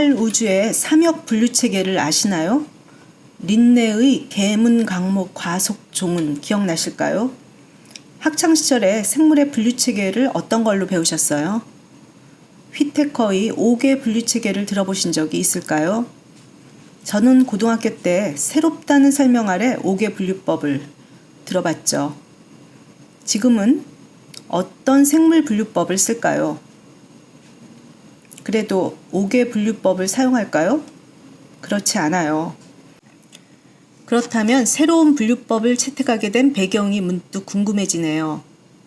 광활 우주의 삼역 분류 체계를 아시나요? 린네의 계문 강목 과속 종은 기억나실까요? 학창 시절에 생물의 분류 체계를 어떤 걸로 배우셨어요? 휘테커의 5개 분류 체계를 들어보신 적이 있을까요? 저는 고등학교 때 새롭다는 설명 아래 5개 분류법을 들어봤죠. 지금은 어떤 생물 분류법을 쓸까요? 그래도 5개 분류법을 사용할까요? 그렇지 않아요. 그렇다면 새로운 분류법을 채택하게 된 배경이 문득 궁금해지네요.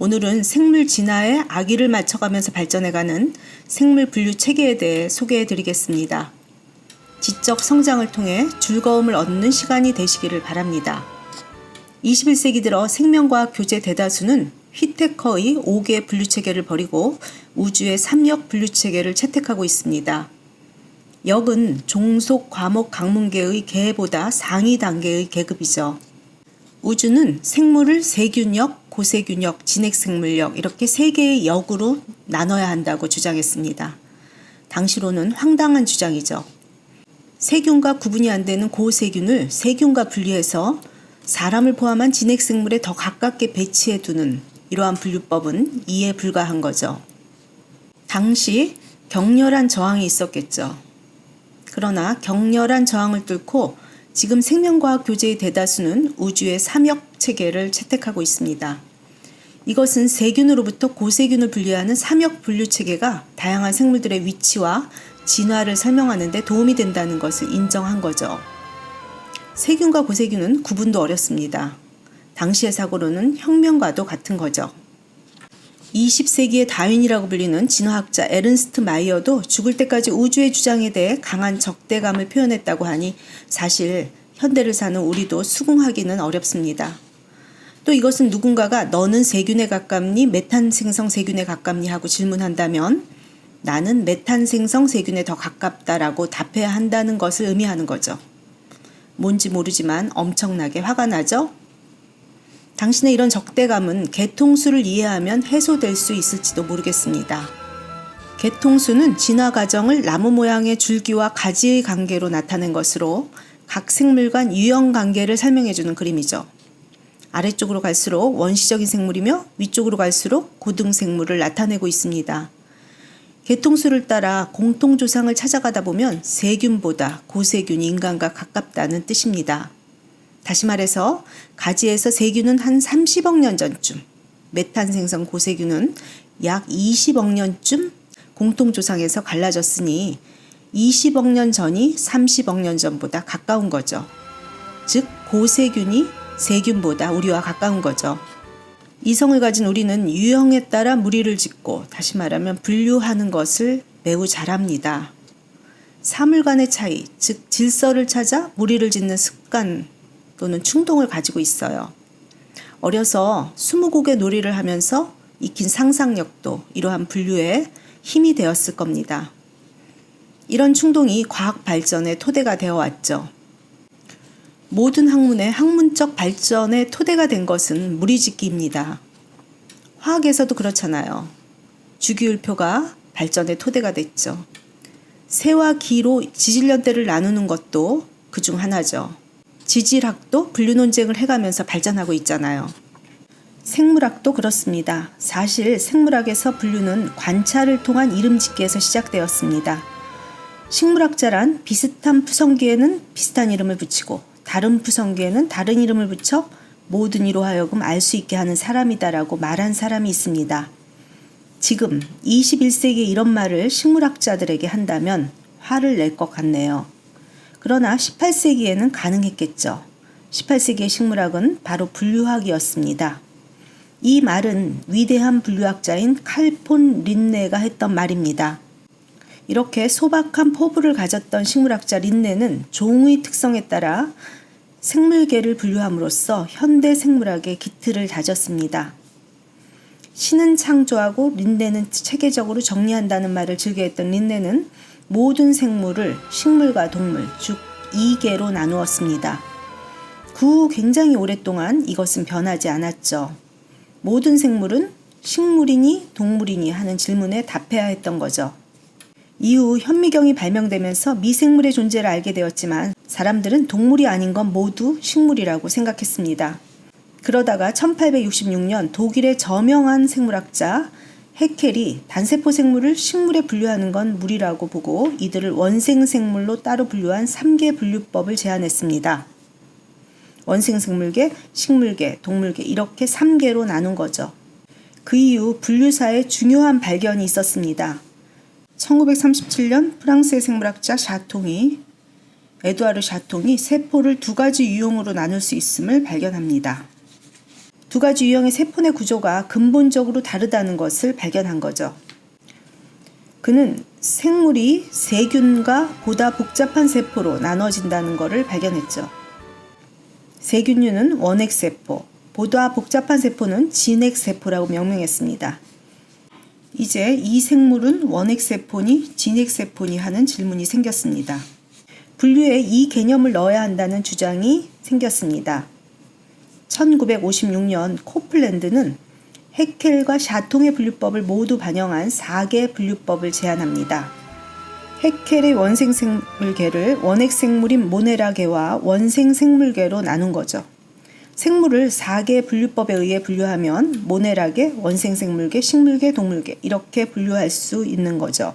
오늘은 생물 진화에 아기를 맞춰가면서 발전해가는 생물 분류 체계에 대해 소개해 드리겠습니다. 지적 성장을 통해 즐거움을 얻는 시간이 되시기를 바랍니다. 21세기 들어 생명과학 교재 대다수는 휘테커의 5개 분류 체계를 버리고 우주의 3역 분류 체계를 채택하고 있습니다. 역은 종속 과목 강문계의 계보다 상위 단계의 계급이죠. 우주는 생물을 세균역, 고세균역, 진핵생물역 이렇게 세 개의 역으로 나눠야 한다고 주장했습니다. 당시로는 황당한 주장이죠. 세균과 구분이 안 되는 고세균을 세균과 분리해서 사람을 포함한 진핵생물에 더 가깝게 배치해 두는 이러한 분류법은 이해 불가한 거죠. 당시 격렬한 저항이 있었겠죠. 그러나 격렬한 저항을 뚫고 지금 생명과학 교재의 대다수는 우주의 삼역 체계를 채택하고 있습니다. 이것은 세균으로부터 고세균을 분리하는 삼역 분류 체계가 다양한 생물들의 위치와 진화를 설명하는 데 도움이 된다는 것을 인정한 거죠. 세균과 고세균은 구분도 어렵습니다. 당시의 사고로는 혁명과도 같은 거죠. 20세기의 다윈이라고 불리는 진화학자 에른스트 마이어도 죽을 때까지 우주의 주장에 대해 강한 적대감을 표현했다고 하니 사실 현대를 사는 우리도 수긍하기는 어렵습니다. 또 이것은 누군가가 너는 세균에 가깝니 메탄 생성 세균에 가깝니 하고 질문한다면 나는 메탄 생성 세균에 더 가깝다라고 답해야 한다는 것을 의미하는 거죠. 뭔지 모르지만 엄청나게 화가 나죠? 당신의 이런 적대감은 개통수를 이해하면 해소될 수 있을지도 모르겠습니다. 개통수는 진화 과정을 나무 모양의 줄기와 가지의 관계로 나타낸 것으로 각 생물 간 유형 관계를 설명해주는 그림이죠. 아래쪽으로 갈수록 원시적인 생물이며 위쪽으로 갈수록 고등 생물을 나타내고 있습니다. 개통수를 따라 공통 조상을 찾아가다 보면 세균보다 고세균이 인간과 가깝다는 뜻입니다. 다시 말해서 가지에서 세균은 한 30억 년 전쯤, 메탄 생성 고세균은 약 20억 년쯤 공통조상에서 갈라졌으니 20억 년 전이 30억 년 전보다 가까운 거죠. 즉, 고세균이 세균보다 우리와 가까운 거죠. 이성을 가진 우리는 유형에 따라 무리를 짓고 다시 말하면 분류하는 것을 매우 잘합니다. 사물 간의 차이, 즉 질서를 찾아 무리를 짓는 습관 또는 충동을 가지고 있어요. 어려서 스무곡의 놀이를 하면서 익힌 상상력도 이러한 분류에 힘이 되었을 겁니다. 이런 충동이 과학 발전의 토대가 되어 왔죠. 모든 학문의 학문적 발전의 토대가 된 것은 무리짓기입니다. 화학에서도 그렇잖아요. 주기율표가 발전의 토대가 됐죠. 새와 기로 지질연대를 나누는 것도 그 중 하나죠. 지질학도 분류 논쟁을 해가면서 발전하고 있잖아요. 생물학도 그렇습니다. 사실 생물학에서 분류는 관찰을 통한 이름 짓기에서 시작되었습니다. 식물학자란 비슷한 푸성기에는 비슷한 이름을 붙이고 다른 푸성기에는 다른 이름을 붙여 모든 이로 하여금 알 수 있게 하는 사람이다라고 말한 사람이 있습니다. 지금 21세기에 이런 말을 식물학자들에게 한다면 화를 낼 것 같네요. 그러나 18세기에는 가능했겠죠. 18세기의 식물학은 바로 분류학이었습니다. 이 말은 위대한 분류학자인 칼폰 린네가 했던 말입니다. 이렇게 소박한 포부를 가졌던 식물학자 린네는 종의 특성에 따라 생물계를 분류함으로써 현대 생물학의 기틀을 다졌습니다. 신은 창조하고 린네는 체계적으로 정리한다는 말을 즐겨했던 린네는 모든 생물을 식물과 동물, 즉 2개로 나누었습니다. 그 후 굉장히 오랫동안 이것은 변하지 않았죠. 모든 생물은 식물이니 동물이니 하는 질문에 답해야 했던 거죠. 이후 현미경이 발명되면서 미생물의 존재를 알게 되었지만 사람들은 동물이 아닌 건 모두 식물이라고 생각했습니다. 그러다가 1866년 독일의 저명한 생물학자 헤켈이 단세포 생물을 식물에 분류하는 건 무리라고 보고 이들을 원생 생물로 따로 분류한 3개 분류법을 제안했습니다. 원생 생물계, 식물계, 동물계 이렇게 3개로 나눈 거죠. 그 이후 분류사에 중요한 발견이 있었습니다. 1937년 프랑스의 생물학자 샤통이 에두아르 샤통이 세포를 두 가지 유형으로 나눌 수 있음을 발견합니다. 두 가지 유형의 세포 내 구조가 근본적으로 다르다는 것을 발견한 거죠. 그는 생물이 세균과 보다 복잡한 세포로 나눠진다는 것을 발견했죠. 세균류는 원핵세포, 보다 복잡한 세포는 진핵세포라고 명명했습니다. 이제 이 생물은 원핵세포니 진핵세포니 하는 질문이 생겼습니다. 분류에 이 개념을 넣어야 한다는 주장이 생겼습니다. 1956년 코플랜드는 헤켈과 샤통의 분류법을 모두 반영한 4개 분류법을 제안합니다. 헤켈의 원생생물계를 원핵생물인 모네라계와 원생생물계로 나눈 거죠. 생물을 4개 분류법에 의해 분류하면 모네라계, 원생생물계, 식물계, 동물계 이렇게 분류할 수 있는 거죠.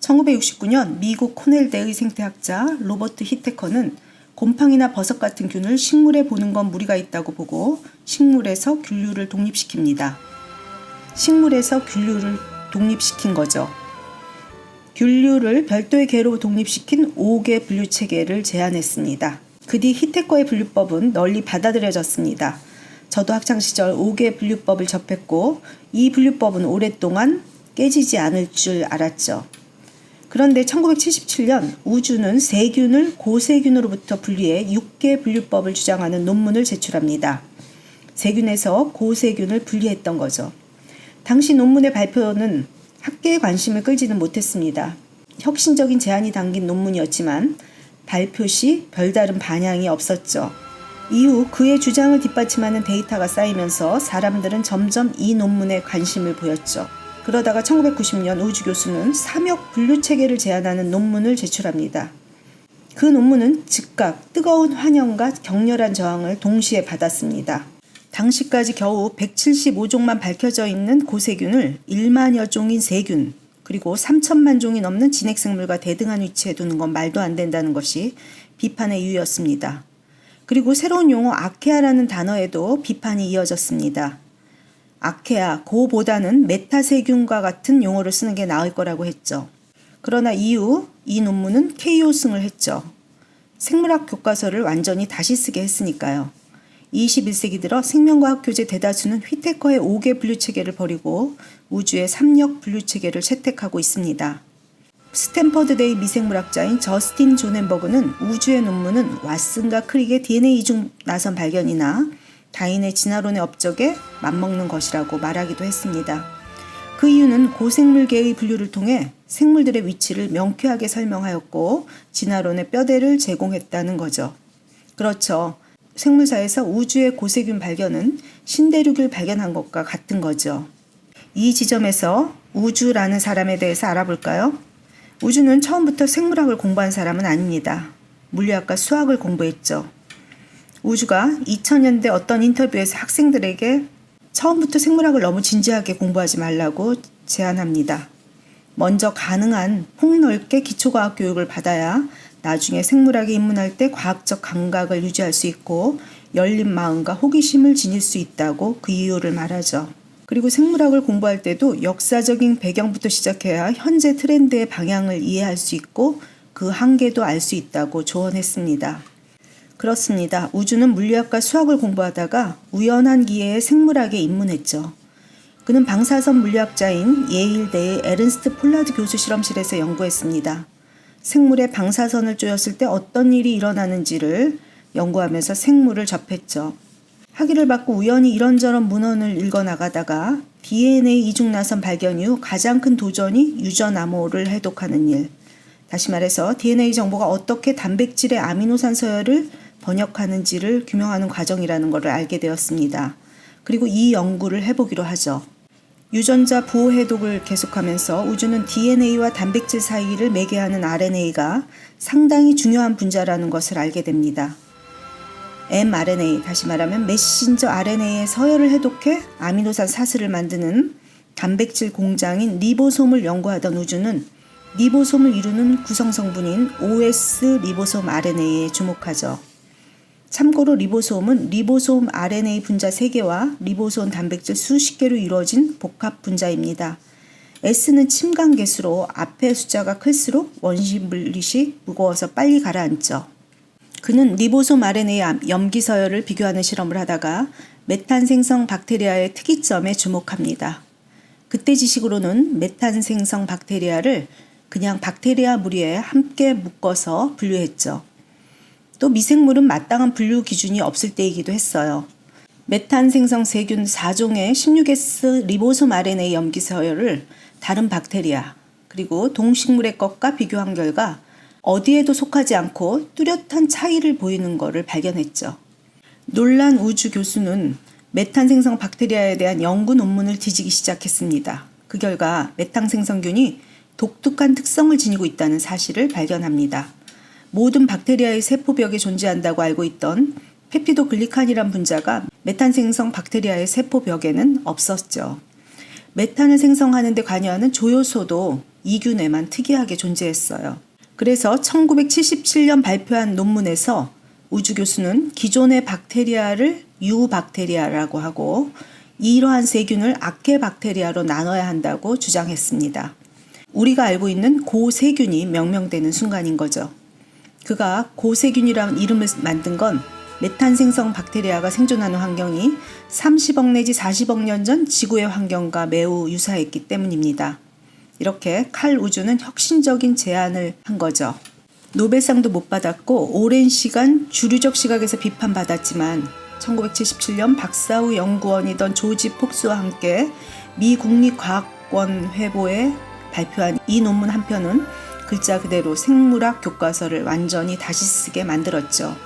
1969년 미국 코넬대의 생태학자 로버트 히테커는 곰팡이나 버섯 같은 균을 식물에 보는 건 무리가 있다고 보고 식물에서 균류를 독립시킵니다. 식물에서 균류를 독립시킨 거죠. 균류를 별도의 개로 독립시킨 5개 분류 체계를 제안했습니다. 그 뒤 히테커의 분류법은 널리 받아들여졌습니다. 저도 학창 시절 5개 분류법을 접했고 이 분류법은 오랫동안 깨지지 않을 줄 알았죠. 그런데 1977년 우주는 세균을 고세균으로부터 분리해 6개 분류법을 주장하는 논문을 제출합니다. 세균에서 고세균을 분리했던 거죠. 당시 논문의 발표는 학계의 관심을 끌지는 못했습니다. 혁신적인 제안이 담긴 논문이었지만 발표 시 별다른 반향이 없었죠. 이후 그의 주장을 뒷받침하는 데이터가 쌓이면서 사람들은 점점 이 논문에 관심을 보였죠. 그러다가 1990년 우주 교수는 삼역 분류 체계를 제안하는 논문을 제출합니다. 그 논문은 즉각 뜨거운 환영과 격렬한 저항을 동시에 받았습니다. 당시까지 겨우 175종만 밝혀져 있는 고세균을 1만여 종인 세균, 그리고 3천만 종이 넘는 진핵생물과 대등한 위치에 두는 건 말도 안 된다는 것이 비판의 이유였습니다. 그리고 새로운 용어 아케아라는 단어에도 비판이 이어졌습니다. 아케아, 고보다는 메타세균과 같은 용어를 쓰는 게 나을 거라고 했죠. 그러나 이후 이 논문은 KO승을 했죠. 생물학 교과서를 완전히 다시 쓰게 했으니까요. 21세기 들어 생명과학 교재 대다수는 휘테커의 5개 분류 체계를 버리고 우주의 3역 분류 체계를 채택하고 있습니다. 스탠퍼드대의 미생물학자인 저스틴 존앤버그는 우주의 논문은 왓슨과 크릭의 DNA 이중 나선 발견이나 다인의 진화론의 업적에 맞먹는 것이라고 말하기도 했습니다. 그 이유는 고생물계의 분류를 통해 생물들의 위치를 명쾌하게 설명하였고 진화론의 뼈대를 제공했다는 거죠. 그렇죠. 생물사에서 우주의 고세균 발견은 신대륙을 발견한 것과 같은 거죠. 이 지점에서 우주라는 사람에 대해서 알아볼까요? 우주는 처음부터 생물학을 공부한 사람은 아닙니다. 물리학과 수학을 공부했죠. 우주가 2000년대 어떤 인터뷰에서 학생들에게 처음부터 생물학을 너무 진지하게 공부하지 말라고 제안합니다. 먼저 가능한 폭넓게 기초과학 교육을 받아야 나중에 생물학에 입문할 때 과학적 감각을 유지할 수 있고 열린 마음과 호기심을 지닐 수 있다고 그 이유를 말하죠. 그리고 생물학을 공부할 때도 역사적인 배경부터 시작해야 현재 트렌드의 방향을 이해할 수 있고 그 한계도 알 수 있다고 조언했습니다. 그렇습니다. 우주는 물리학과 수학을 공부하다가 우연한 기회에 생물학에 입문했죠. 그는 방사선 물리학자인 예일대의 에른스트 폴라드 교수 실험실에서 연구했습니다. 생물의 방사선을 쪼였을 때 어떤 일이 일어나는지를 연구하면서 생물을 접했죠. 학위를 받고 우연히 이런저런 문헌을 읽어 나가다가 DNA 이중나선 발견 이후 가장 큰 도전이 유전 암호를 해독하는 일. 다시 말해서 DNA 정보가 어떻게 단백질의 아미노산 서열을 번역하는지를 규명하는 과정이라는 것을 알게 되었습니다. 그리고 이 연구를 해보기로 하죠. 유전자 부호 해독을 계속하면서 우주는 DNA와 단백질 사이를 매개하는 RNA가 상당히 중요한 분자라는 것을 알게 됩니다. mRNA, 다시 말하면 메신저 RNA의 서열을 해독해 아미노산 사슬을 만드는 단백질 공장인 리보솜을 연구하던 우주는 리보솜을 이루는 구성 성분인 OS 리보솜 RNA에 주목하죠. 참고로 리보솜은 리보솜 RNA 분자 3개와 리보솜 단백질 수십 개로 이루어진 복합 분자입니다. S는 침강 개수로 앞에 숫자가 클수록 원심 분릿이 무거워서 빨리 가라앉죠. 그는 리보솜 RNA 염기 서열을 비교하는 실험을 하다가 메탄 생성 박테리아의 특이점에 주목합니다. 그때 지식으로는 메탄 생성 박테리아를 그냥 박테리아 무리에 함께 묶어서 분류했죠. 또 미생물은 마땅한 분류 기준이 없을 때이기도 했어요. 메탄 생성 세균 4종의 16S 리보솜 RNA 염기 서열을 다른 박테리아 그리고 동식물의 것과 비교한 결과 어디에도 속하지 않고 뚜렷한 차이를 보이는 것을 발견했죠. 놀란 우주 교수는 메탄 생성 박테리아에 대한 연구 논문을 뒤지기 시작했습니다. 그 결과 메탄 생성균이 독특한 특성을 지니고 있다는 사실을 발견합니다. 모든 박테리아의 세포벽에 존재한다고 알고 있던 페피도글리칸이란 분자가 메탄 생성 박테리아의 세포벽에는 없었죠. 메탄을 생성하는 데 관여하는 조효소도 이균에만 특이하게 존재했어요. 그래서 1977년 발표한 논문에서 우주 교수는 기존의 박테리아를 유박테리아라고 하고 이러한 세균을 아케박테리아로 나눠야 한다고 주장했습니다. 우리가 알고 있는 고세균이 명명되는 순간인 거죠. 그가 고세균이라는 이름을 만든 건 메탄 생성 박테리아가 생존하는 환경이 30억 내지 40억 년 전 지구의 환경과 매우 유사했기 때문입니다. 이렇게 칼 우주는 혁신적인 제안을 한 거죠. 노벨상도 못 받았고 오랜 시간 주류적 시각에서 비판받았지만 1977년 박사후 연구원이던 조지 폭스와 함께 미 국립과학원 회보에 발표한 이 논문 한 편은 글자 그대로 생물학 교과서를 완전히 다시 쓰게 만들었죠.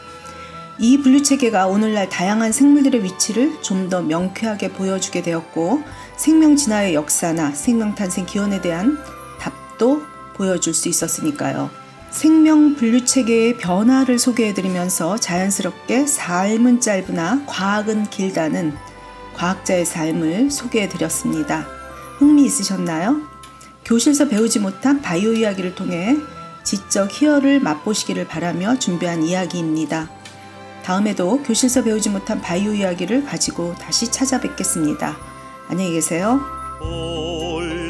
이 분류 체계가 오늘날 다양한 생물들의 위치를 좀 더 명쾌하게 보여주게 되었고 생명 진화의 역사나 생명 탄생 기원에 대한 답도 보여줄 수 있었으니까요. 생명 분류 체계의 변화를 소개해드리면서 자연스럽게 삶은 짧으나 과학은 길다는 과학자의 삶을 소개해드렸습니다. 흥미 있으셨나요? 교실에서 배우지 못한 바이오 이야기를 통해 지적 희열을 맛보시기를 바라며 준비한 이야기입니다. 다음에도 교실에서 배우지 못한 바이오 이야기를 가지고 다시 찾아뵙겠습니다. 안녕히 계세요. 올